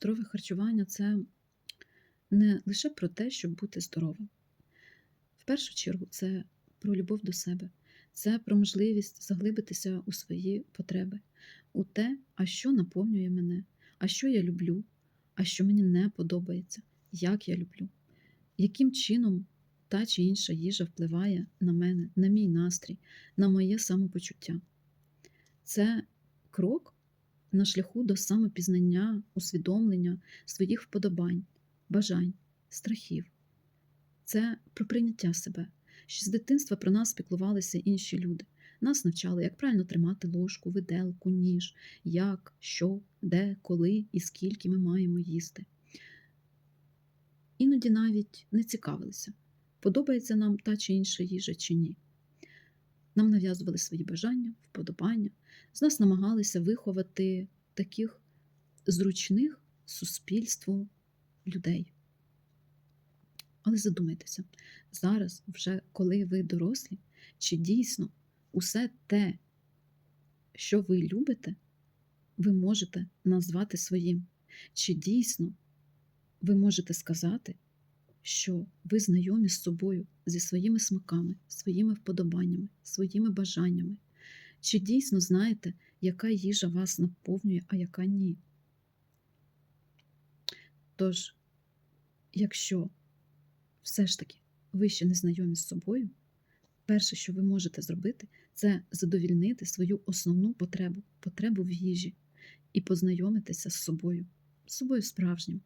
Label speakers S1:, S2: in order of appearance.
S1: Здорове харчування це не лише про те, щоб бути здоровим. В першу чергу, це про любов до себе, це про можливість заглибитися у свої потреби, у те, а що наповнює мене, а що я люблю, а що мені не подобається, як я люблю, яким чином та чи інша їжа впливає на мене, на мій настрій, на моє самопочуття. Це крок на шляху до самопізнання, усвідомлення своїх вподобань, бажань, страхів. Це про прийняття себе. Ще з дитинства про нас піклувалися інші люди. Нас навчали, як правильно тримати ложку, виделку, ніж, як, що, де, коли і скільки ми маємо їсти. Іноді навіть не цікавилися, подобається нам та чи інша їжа чи ні. Нам нав'язували свої бажання, вподобання, з нас намагалися виховати таких зручних суспільству людей. Але задумайтеся, зараз, вже коли ви дорослі, чи дійсно усе те, що ви любите, ви можете назвати своїм? Чи дійсно ви можете сказати, що ви знайомі з собою, зі своїми смаками, своїми вподобаннями, своїми бажаннями? Чи дійсно знаєте, яка їжа вас наповнює, а яка ні? Тож, якщо все ж таки ви ще не знайомі з собою, перше, що ви можете зробити, це задовільнити свою основну потребу, потребу в їжі, і познайомитися з собою, з собою справжнім.